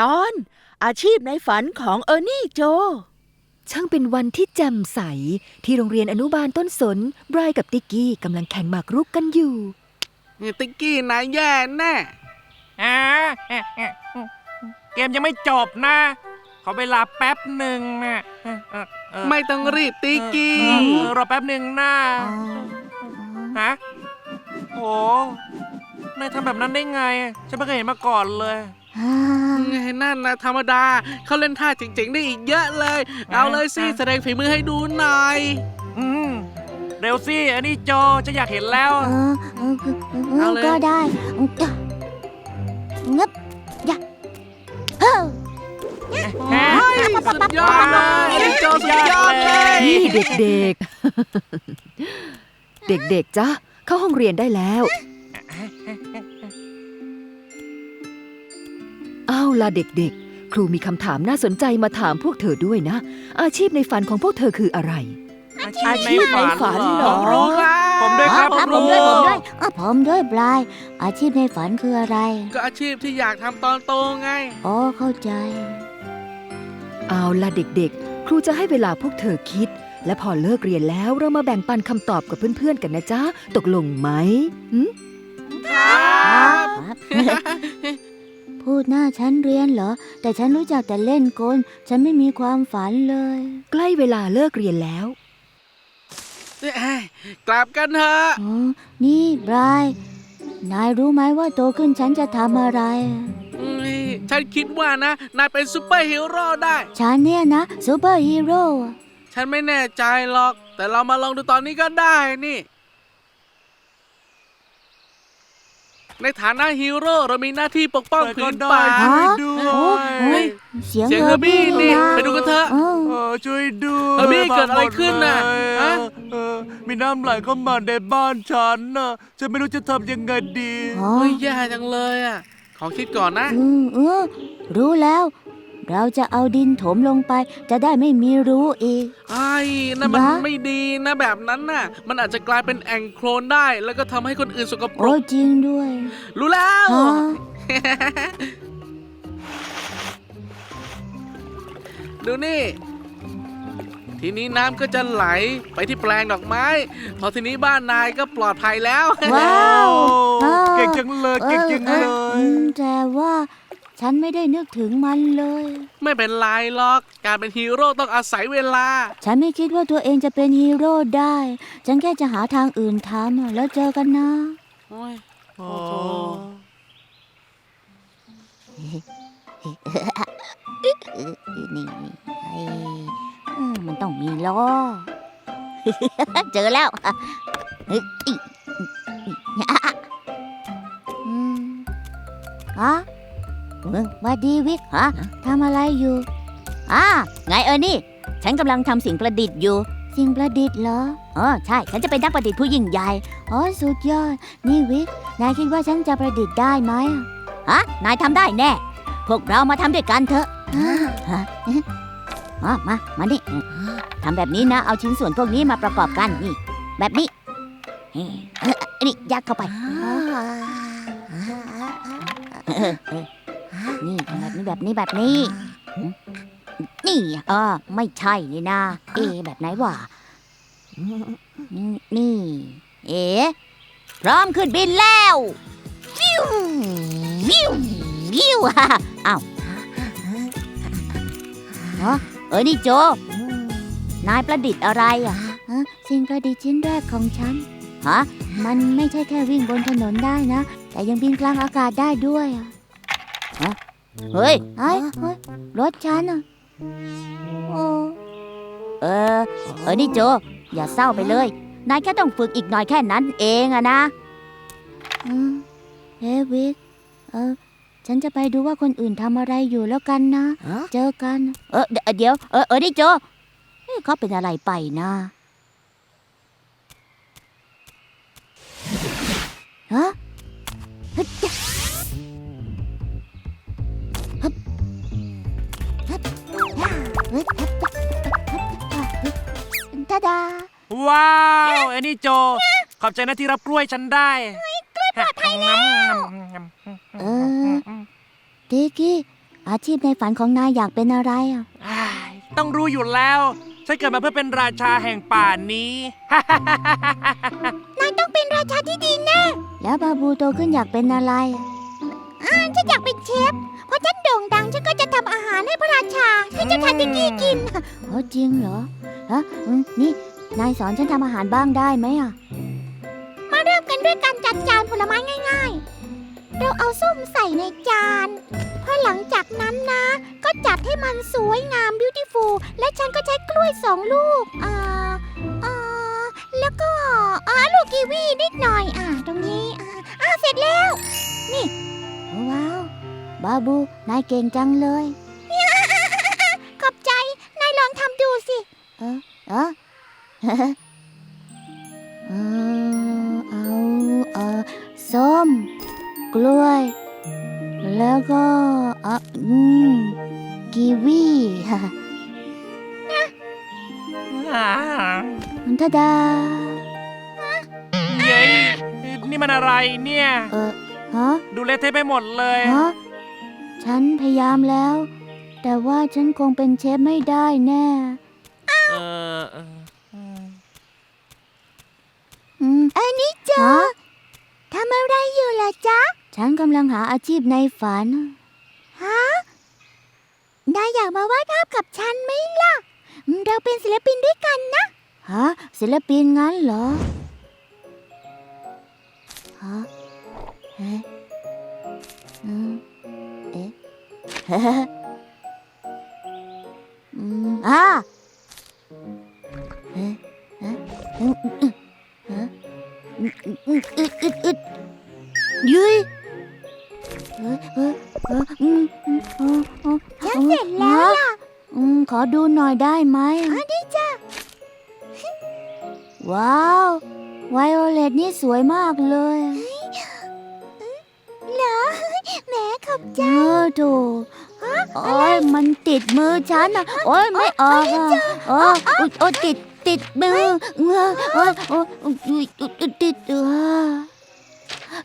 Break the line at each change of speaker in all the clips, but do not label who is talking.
ตอน อาชีพในฝันของเออร์นี่โจ
ช่างเป็นวันที่แจ่มใส ที่โรงเรียนอนุบาลต้นสนไบรายกับติ๊กกี้กำลังแข่งหมากรุกกันอยู่
ติ๊กกี้นายแย่แน่
อ่าเกมยังไม่จบนะ ขอเวลาแป๊บหนึ่งนะเออเออเออ
ไม่ต้องรีบติ๊กกี้
เออเออรอแป๊บหนึ่งนะฮะโอ้นายทำแบบนั้นได้ไง ฉันไม่เคยเห็นมาก่อนเลย
นั่นนะธรรมดาเขาเล่นท่าเจ๋งๆได้อีกเยอะเลย เอาเลยสิ
อะ
แสดงฝีมือให้ดูหน่อย
อืมเร็วสิอันนี้โจจะอยากเห็นแล้ว
เออเออเออเอ
เอา
อ
เลย
ก็ได้งับยะเฮ้อ
เฮ้ยสุดยอดเลยโจสุดยอดเลย
นี่เด็กๆ เด็กๆจ้ะเข้าห้องเรียนได้แล้ว อาล่ะเด็กๆ ครูมีคำถามน่าสนใจมาถามพวกเธอด้วยนะ อาชีพในฝันของพวกเธอคืออะไร
อาชีพในฝันเหร
ผมรู้ครับ
ผมด้วยครับ
ครับ
ผ
ผมม
รู้
ด้วยผมด้วยเออผมด้วยบลาย อาชีพในฝันคืออะไร
ก็อาชีพที่อยากทำตอนโตไง
อ๋อเข้าใจ
เอาล่ะเด็กๆ ครูจะให้เวลาพวกเธอคิด และพอเลิกเรียนแล้วเรามาแบ่งปันคำตอบกับเพื่อนๆกันนะจ๊ะ ตกลงไหมหึ
ครับ
พูดหน้าฉันเรียนเหรอ แต่ฉันรู้จักแต่เล่นกล ฉันไม่มีความฝันเลย
ใกล้เวลาเลิกเรียนแล้ว
เอ้ยกลับกันเถอะ
อ๋อนี่บราย นายรู้ไหมว่าโตขึ้นฉันจะทำอะไร
อืมฉันคิดว่านะ นายเป็นซูเปอร์ฮีโร่ได้
ฉันเนี่ยนะซูเปอร์ฮีโร่
ฉันไม่แน่ใจหรอก แต่เรามาลองดูตอนนี้ก็ได้นี่ ในฐานะฮีโร่เรามีหน้าที่ปกป้องผืนป่า
ฮะ
ด้ว
โอ้
ย
โอ้ยเสียง
เสียง
เฮอร์บี้
เฮอร์บี้นี่
นะ
ไปดูกันเถอะ
เออ
เออช่วยดู
เออนี่เกิดอะไรขึ้นน่ะฮะ
เออมีน้ำไหลเข้ามาในบ้านฉันน่ะฉันไม่รู้จะทำยังไงดี
อ๋อ
โอ้ยแย่จังเลยอะ ขอคิดก่อนนะ
อืมเออรู้แล้ว เราจะเอาดินถมลงไป จะได้ไม่มีรู้อีก
ไอ้นั่นมัน
นะ
ไม่ดีนะแบบนั้นน่ะ มันอาจจะกลายเป็นแอ่งโคลนได้ แล้วก็ทำให้คนอื่นสกปร
โอ้
ก
จริงด้วย
รู้แล้ว
ฮะ
ดูนี่ ทีนี้น้ำก็จะไหลไปที่แปลงดอกไม้ พอทีนี้บ้านนายก็ปลอดภัยแล้ว
ว้าวอ้าว
เก่งจังเลยเก่งจังเล
ออเออยอืมแต่ว่า ฉันไม่ได้นึกถึงมันเลย
ไม่เป็นไรหรอก การเป็นฮีโร่ต้องอาศัยเวลา
ฉันไม่คิดว่าตัวเองจะเป็นฮีโร่ได้ ฉันแค่จะหาทางอื่นทำอะแล้วเจอกันนะ
โอ้ย
โอ้
นี่ไอ้อืมมันต้องมีล้อ เจอแล้ว วัดดีวิกฮะทำอะไรอยู่อ่าไงเออนี่ ฉันกำลังทำสิ่งประดิษฐ์อยู่ สิ่งประดิษฐ์เหรออ๋อใช่ ฉันจะเป็นนักประดิษฐ์ผู้ยิ่งใหญ่อ๋อสุดยอด นี่วิกนายคิดว่าฉันจะประดิษฐ์ได้ไหมอะฮะนายทำได้แน่ พวกเรามาทำด้วยกันเถอะฮะมามามานี่ทำแบบนี้นะ เอาชิ้นส่วนพวกนี้มาประกอบกันนี่ แบบนี้เฮ้เอ้อนี่ยัดเข้าไปเออเออ นี่แบบนี้แบบนี้แบบนี้ นี่เออไม่ใช่นี่นะ เอแบบไหนวะนี่ เอ๋พร้อมขึ้นบินแล้ววิววิววิวฮ่าอ้าวเอ้อนี่โจ นายประดิษฐ์อะไรอะสิ่งประดิษฐ์ชิ้นแรกของฉันฮะมันไม่ใช่แค่วิ่งบนถนนได้นะ แต่ยังบินกลางอากาศได้ด้วยอะฮะ เฮ้ยเฮ้ยเฮ้ยรถฉันอะโอ้เออเออนี่โจ อย่าเศร้าไปเลย นายแค่ต้องฝึกอีกหน่อยแค่นั้นเองอะนะเฮ้วิกเออฉันจะไปดูว่าคนอื่นทำอะไรอยู่แล้วกันนะ เจอกัน เออเดี๋ยวเดี๋ยวเออเออนี่โจเอ๊ะเขาเป็นอะไรไปนะฮะ ตาดา
ว้าวไอ้นี่โจ ขอบใจนะที่รับกล้วยฉันได้กล้วยปลอดภัยแล้ว
เออติกกี้ อาชีพในฝันของนายอยากเป็นอะไรอะ
อ้ายต้องรู้อยู่แล้วฉันเกิดมาเพื่อเป็นราชาแห่งป่านี้
นายต้องเป็นราชาที่ดีแน่ แล้วบาบูโตขึ้นอยากเป็นอะไรอ่าฉันอยากเป็นเชฟเพราะฉันโด่งดังฉันก็จะทำอาหารให้พระราชา ให้เจ้าชายติกี้กิน โอ้จริงเหรอฮะอืมนี่ นายสอนฉันทำอาหารบ้างได้ไหมอะ มาเริ่มกันด้วยการจัดจานผลไม้ง่าย ๆ เราเอาส้มใส่ในจานพอหลังจากนั้นนะ ก็จัดให้มันสวยงาม beautiful และฉันก็ใช้กล้วยสองลูกอ่าอ่าแล้วก็อ่าลูกกีวีนิดหน่อย อ่า ตรงนี้ อ่าอ่าเสร็จแล้วนี่ว้าว บาบู นายเก่งจังเลย ขอบใจ นายลองทำดูสิ เออเออเออเอาเออส้ม กล้วย แล้วก็อะอืมกีวีทาดา
เย้ยนี่มันอะไรเนี่ย
เออฮะ
ดูเละเทะไปหมดเลย
ฮะ ฉันพยายามแล้ว แต่ว่าฉันคงเป็นเชฟไม่ได้แน่
เออเออเออ
อืมอันนี้จ๊ะทำอะไรอยู่ล่ะจ๊ะ ฉันกำลังหาอาชีพในฝัน ฮะ นายอยากมาวาดภาพกับฉันไหมล่ะเราเป็นศิลปินด้วยกันนะ ฮะ ศิลปินงั้นเหรอ ฮะเอ๊ะ อืม โอ้ยไม่ออกอะโอ้ยโอ้ยติดติดมือเออโอ้ยโอ้ยโอ้ยติดเออ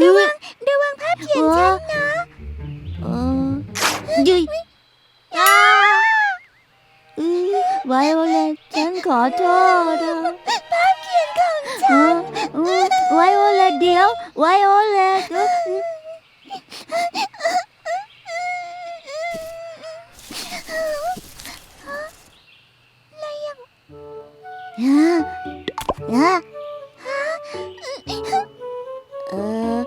ระวังระวังภาพเขียนฉันนะเออยุยอ้าอือไวโอเลตฉันขอโทษนะภาพเขียนของฉันไวโอเลตเดี๋ยวไวโอเลต ฮะเออ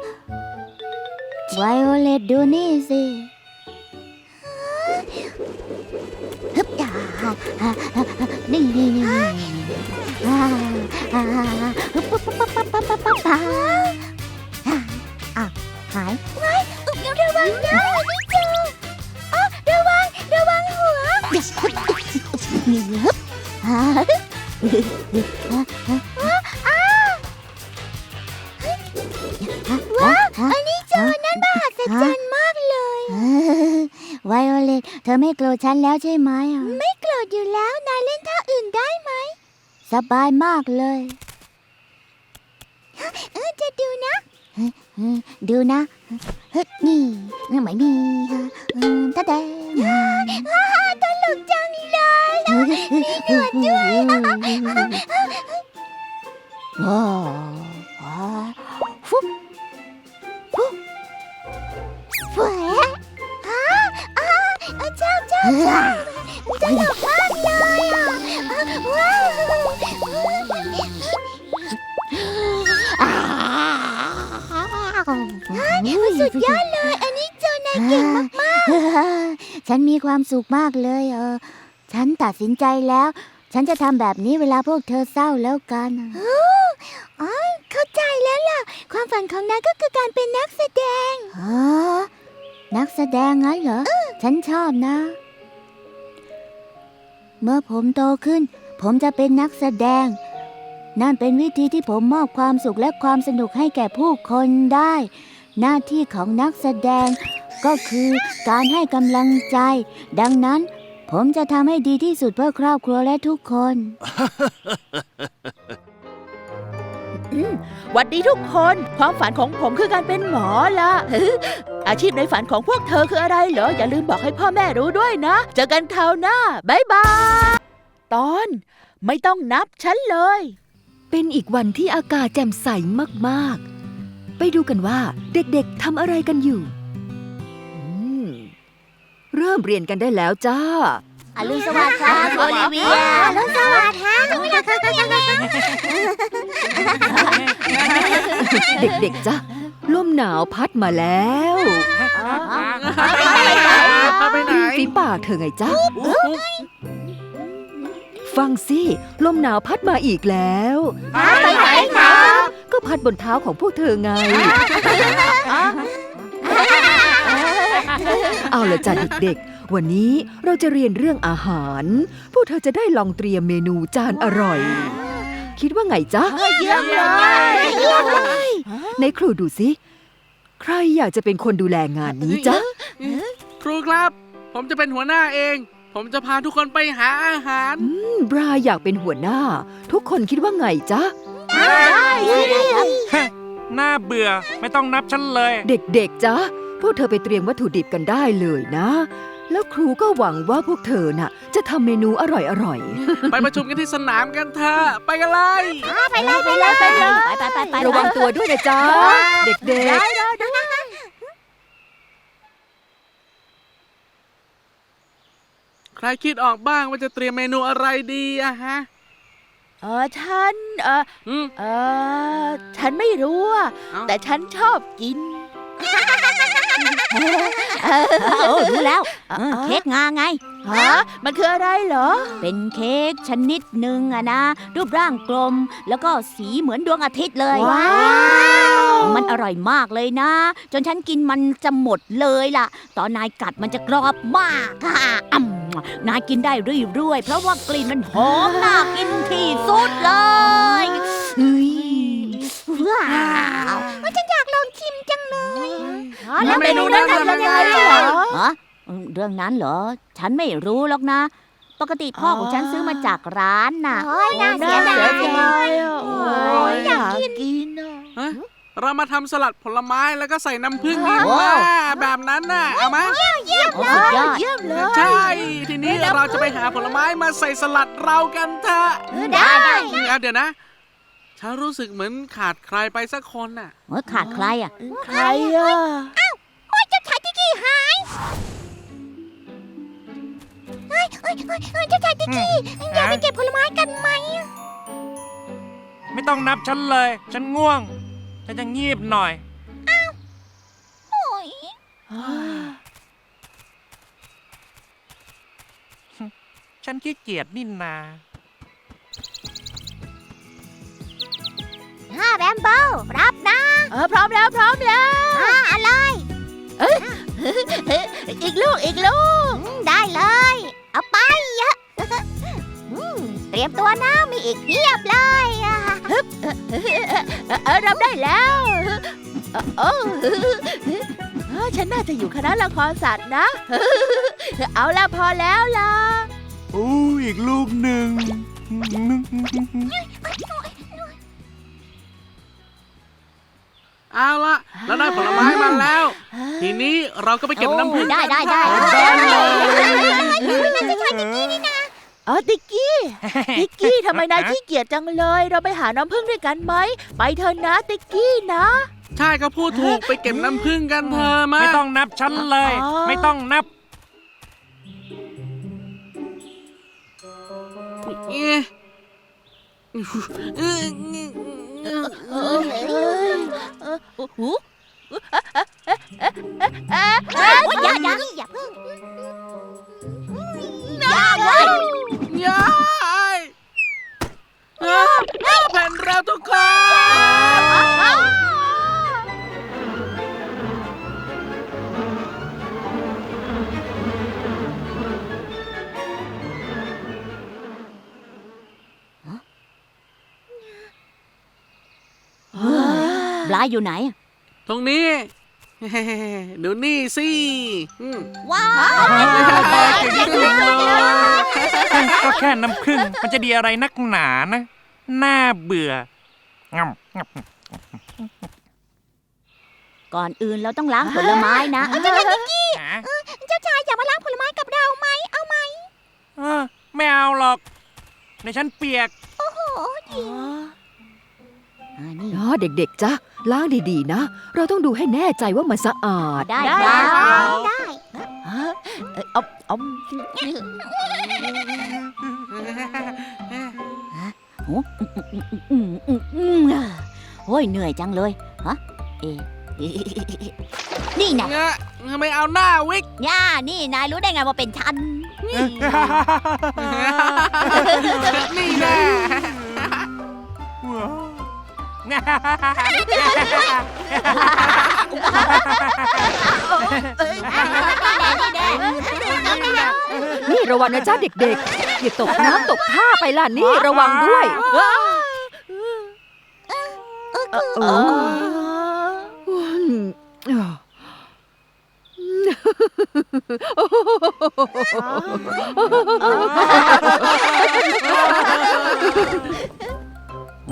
ไวโอเลตดูนี่สิฮึบอ่านี่นี่นี่อ่าอ่าฮึบปั๊บปั๊บปั๊บปั๊บปั๊บปั๊บอะหายไว้ระวังนะนี่เจอ โกรธฉันแล้วใช่ไหมไม่โกรธอยู่แล้ว นายเล่นท่าอื่นได้ไหม สบายมากเลย เออจะดูนะ ดูนะเฮ้ยนี่ไม่มีฮะอืมตาแดงฮ่าฮ่าตลกจังเลยมีหนวดด้วยว้าวฟุ๊บฟุ๊บฟุ๊บฮะอ่า เจ้าเจ้าเจ้าตลกมากเลยอะว้าวอ่าสุดยอดเลย อันนี้โจนายเก่งมากๆฉันมีความสุขมากเลยเออ ฉันตัดสินใจแล้ว ฉันจะทำแบบนี้เวลาพวกเธอเศร้าแล้วกันอ๋อเข้าใจแล้วล่ะ ความฝันของนายก็คือการเป็นนักแสดงฮะนักแสดงงั้นเหรอ ฉันชอบนะ เมื่อผมโตขึ้น ผมจะเป็นนักแสดง นั่นเป็นวิธีที่ผมมอบความสุขและความสนุกให้แก่ผู้คนได้ หน้าที่ของนักแสดง ก็คือการให้กำลังใจ ดังนั้น ผมจะทำให้ดีที่สุดเพื่อครอบครัวและทุกคน
หวัดดีทุกคน ความฝันของผมคือการเป็นหมอละอาชีพในฝันของพวกเธอคืออะไรเหรอ อย่าลืมบอกให้พ่อแม่รู้ด้วยนะ เจอกันคราวหน้าบายบาย ตอนไม่ต้องนับฉันเลย
เป็นอีกวันที่อากาศแจ่มใสมากๆ ไปดูกันว่าเด็กๆทำอะไรกันอยู่อืมเริ่มเรียนกันได้แล้วจ้า
อรุณสวัสดิ์ครับโอลิเวียอรุณสวัสดิ์ฮะ
เด็กๆจ้ะลมหนาวพัดมาแล้ว
ไปไหน
ริมฝีปากเธอไงจ๊ะฟังสิลมหนาวพัดมาอีกแล้ว
ไปไหนครับ
ก็พัดบนเท้าของพวกเธอไง เอาละจ้ะเด็กๆ วันนี้เราจะเรียนเรื่องอาหาร พวกเธอจะได้ลองเตรียมเมนูจานอร่อย คิดว่าไงจ๊ะ
เยี่ยมเลย
ในครูดูสิใครอยากจะเป็นคนดูแลงานนี้จ๊ะ
ครูครับ ผมจะเป็นหัวหน้าเอง ผมจะพาทุกคนไปหาอาหาร
อืมบราอยากเป็นหัวหน้า ทุกคนคิดว่าไงจ๊ะ
น่าเบื่อไม่ต้องนับฉันเลย
เด็กๆจ๊ะพวกเธอไปเตรียมวัตถุดิบกันได้เลยนะ แล้วครูก็หวังว่าพวกเธอน่ะ จะทำเมนูอร่อย
ไปประชุมกันที่สนามกันเถอะไปกันเลย
ไปเลยไปเลยไปเลยไปไปไป
ๆระวังตัวด้วยนะจ๊ะ เด็กๆ
ใครคิดออกบ้างว่าจะเตรียมเมนูอะไรดีอะฮะ
เออฉันเออ
อืม
เออฉันไม่รู้อะ
เอ้า
แต่ฉันชอบกิน
เออรู้แล้วเออเค้กงาไง
ฮะมันคืออะไรเหรอ
เป็นเค้กชนิดหนึ่งอะนะ รูปร่างกลม แล้วก็สีเหมือนดวงอาทิตย์เลย
ว้าว
มันอร่อยมากเลยนะ จนฉันกินมันจะหมดเลยล่ะ ตอนนายกัดมันจะกรอบมากค่ะอ่ำนายกินได้เรื่อยๆ เพราะว่ากลิ่นมันหอมน่ากินที่สุดเลยเฮ้ยว้าว ฉันอยากลองชิมจังเลย
แล้วเมนูนั้นทำยังไงเหรอ
ฮะเรื่องนั้นเหรอ ฉันไม่รู้หรอกนะ ปกติพ่อของฉันซื้อมาจากร้านน่ะ
โอ้ยน่าเสียดายอะโอ้ยอยากกินอะ
ฮะเรามาทำสลัดผลไม้แล้วก็ใส่น้ำผึ้งนี่
โอ้
ว่าแบบนั้นน่ะเอามา
โอ้สุดยอด
เยี่ยมเลย
ใช่ ทีนี้เราจะไปหาผลไม้มาใส่สลัดเรากันเถอะ
ได้ได้
เอาเดี๋ยวนะ ฉันรู้สึกเหมือนขาดใครไปสักคนน่ะ
เมื่อขาดใครอะ
ใครอะ
เจ้าชายติ๊กกี้หายเฮ้ยเฮ้ยเฮ้ยเจ้าชายติ๊กกี้
อยากไปเก็บ
ผลไม้กันไหม
ไม่ต้องนับฉันเลย ฉันง่วง ฉันจะงีบหน่อย
โอ้ย
ฉันขี้เกียจนี่นา
ฮ่าแบมเบิลรับนะ
เออพร้อมแล้วพร้อมแล้ว
อ่าอะไร
อีกลูกอีกลูก
ได้เลย เอาไปเยอะอืมเตรียมตัวนะมีอีกเพียบเลยอะ
เออรับได้แล้วเออเออเออฉันน่าจะอยู่คณะละครสัตว์นะ เอาละพอแล้วล่ะ
โอ้อีกลูกหนึ่ง
เอาละเราได้ผลไม้มาแล้ว ทีนี้เราก็ไปเก็บน้ำผึ้ง
ได้ได้ได้
กัน
ได้เลย
เออติ๊กกี้ติ๊กกี้ทำไมนายขี้เกียจจังเลย เราไปหาน้ำผึ้งด้วยกันไหมไปเถอะนะติ๊กกี้นะ
ใช่ก็พูดถูกไปเก็บน้ำผึ้งกันเถอะมา
ไม่ต้องนับฉันเลย
อ๋อ
ไม่ต้องนับ
เอ๊ะ เอ๊ะ
เออเออเออเออโอ้โห
อย่าอย่าอย่าเพิ่ง
ยายอ้ายแผ่นเราทุกคน
ลายอยู่ไหน
ตรงนี้ ดูนี่สิอืม
ว้าว
เก่งจังเลยก็แค่น้ำผึ้งมันจะดีอะไรนักหนานะ น่าเบื่องับงับ
ก่อนอื่นเราต้องล้างผลไม้นะเจ้าชายติ๊กกี้
หา
เจ้าชายอยากมาล้างผลไม้กับเราไหมเอาไหม
เออไม่เอาหรอก ในฉันเปียก
โอ้ดีอ่า นี่
อ๋อเด็กๆจ้ะล้างดีๆนะ เราต้องดูให้แน่ใจว่ามันสะอาด
ได้
ได้
ได้
ครับ
ได้
ฮะเอ่อเอาเอา
โอ้อืมอืมอืมอะโอ้ยเหนื่อยจังเลยฮะเอะนี่นะ
เงะไม่เอาหน้าวิก
ย่านี่นายรู้ได้ไงว่าเป็นฉันนี่
นี่แนี่
ระวังนะจ้าเด็กๆ อย่าตกน้ำตกท่าไปล่ะนี่ระวังด้วยโอ้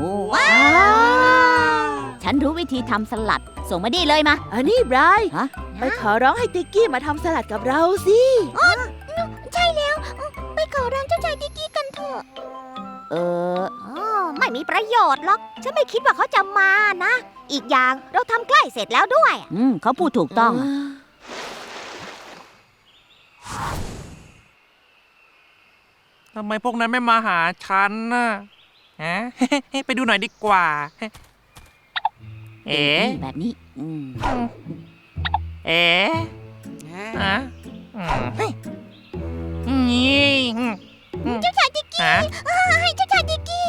ว้าว ฉันรู้วิธีทำสลัด ส่งมาดีเลยมา
อันนี้ไบรท์
ฮะ
ไปขอร้องให้ติ๊กกี้มาทำสลัดกับเราสิ
ใช่แล้ว ไปขอร้องเจ้าชายดิกกี้กันเถอะเออไม่มีประโยชน์หรอก ฉันไม่คิดว่าเขาจะมานะ อีกอย่างเราทำใกล้เสร็จแล้วด้วย อืมเขาพูดถูกต้อง
ทำไมพวกนั้นไม่มาหาฉันน่ะ ฮะ ไปดูหน่อยดีกว่า เอ๋
แบบนี้ อืม
เอ๋ฮะอืมนี่เจ้าชายดิกกี้
ให้เจ้าชายดิกกี้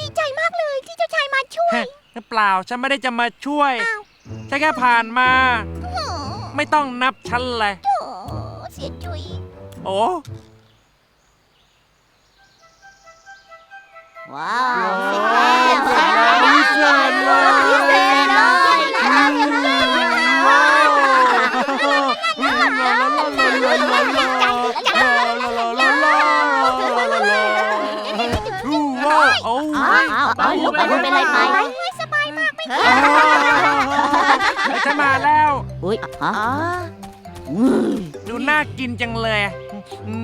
ดีใจมากเลยที่เจ้าชายมาช่วย
เปล่าฉันไม่ได้จะมาช่วย
อ้าว
ฉันแค่ผ่านมา ไม่ต้องนับฉันเลย
โอ้เสียจุย
โอ้
ว้าวเสร็จแล้ว เสร็จแล้ว
พิเศษเลย
พิเศษเลย
ว้าวโอ้
อ้าวอ้าวไปลูกไปลูกเป็นไรไปสบายมากไม่เครียด
ฉันมาแล้ว
อุ้ยฮะ
อ๋อ
ดูน่ากินจังเลยอื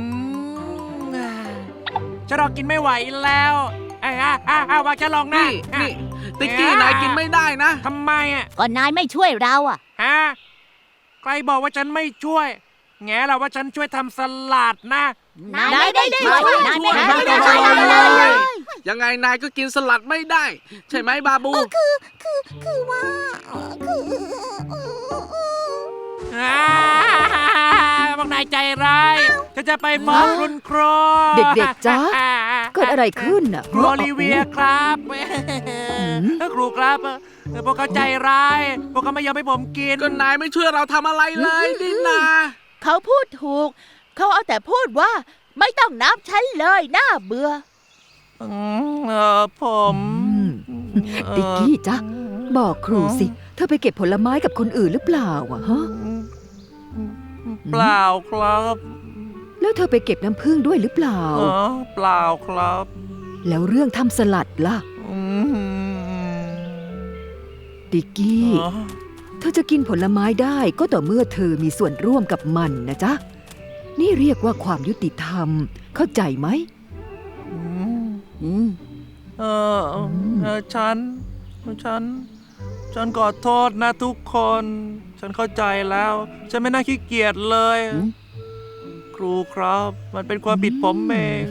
มฉันรอกินไม่ไหวแล้ว ไอ้อะอะอะวางฉันลองนะ
นี่นี่ติ๊กกี้นายกินไม่ได้นะ
ทำไมอะ
ก็นายไม่ช่วยเราอะ
ฮะใครบอกว่าฉันไม่ช่วย แง่เราว่าฉันช่วยทำสลัดนะ
นายไม่ได้ช่วยนายไม่ได้ช่วย
ไม่ได้ช่วย
อะไรเลย
ยังไงนายก็กินสลัดไม่ได้ ใช่ไหมบาบู
คือว่าคือ
อ่า พวกนายใจร้ายฉันจะไปฟ้องคุณครู
เด็กๆจ๊ะเกิดอะไรขึ้นน่ะ
ครูโอลิเวียครับครูครับพวกเขาใจร้าย พวกเขาไม่ยอมให้ผมกิน
ก็นายไม่ช่วยเราทำอะไรเลยดินา
เขาพูดถูก เขาเอาแต่พูดว่า ไม่ต้องนับฉันเลยน่าเบื่อ
อืมเออผม
ติ๊กกี้จ๊ะบอกครูสิ เธอไปเก็บผลไม้กับคนอื่นหรือเปล่าอะฮะ
เปล่าครับ
แล้วเธอไปเก็บน้ำผึ้งด้วยหรือเปล่า
เออเปล่าครับ
แล้วเรื่องทำสลัดล่ะ
อืม
ติ๊กกี้
อ๋อ
เธอจะกินผลไม้ได้ก็ต่อเมื่อเธอมีส่วนร่วมกับมันนะจ๊ะ นี่เรียกว่าความยุติธรรม เข้าใจไหม
อืม
อืม
เออเออฉัน ฉัน ฉันขอโทษนะทุกคน ฉันเข้าใจแล้ว ฉันไม่น่าขี้เกียจเลย ครูครับ มันเป็นความผิดผมเอง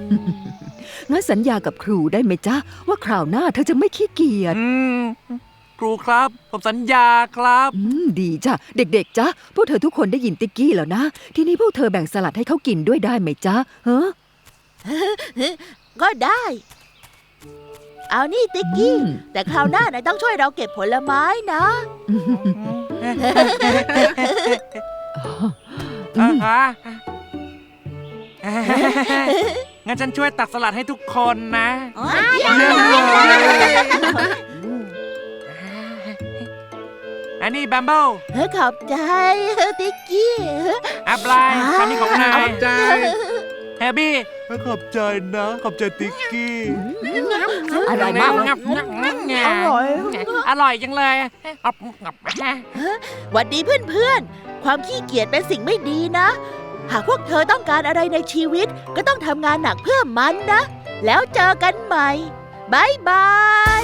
งั้นสัญญากับครูได้ไหมจ๊ะ ว่าคราวหน้าเธอจะไม่ขี้เกียจ
อืมครูครับ ผมสัญญาครับ
อืมดีจ้ะ เด็กๆจ๊ะ พวกเธอทุกคนได้ยินติ๊กกี้แล้วนะ ทีนี้พวกเธอแบ่งสลัดให้เขากินด้วยได้ไหมจ๊ะฮะ
ก็ได้ เอานี่ติ๊กกี้
อืม
แต่คราวหน้านายต้องช่วยเราเก็บผลไม้นะ
อ๋อ
อ่าฮะงั้นฉันช่วยตักสลัดให้ทุกคนนะอันนี้แบมเบิล
เฮ้ยขอบใจติ๊กกี้
อัปไลน์คำนี้ของนาย
ใจ
แฮบบี้ ขอบใจนะ ขอบใจติ๊กกี้
อ ร่อยมากเลย
อร่อย
อร่อยจังเลย
หวัดดีเพื่อนๆ ความขี้เกียจเป็นสิ่งไม่ดีนะ หากพวกเธอต้องการอะไรในชีวิตก็ต้องทำงานหนักเพื่อมันนะ แล้วเจอกันใหม่บายบาย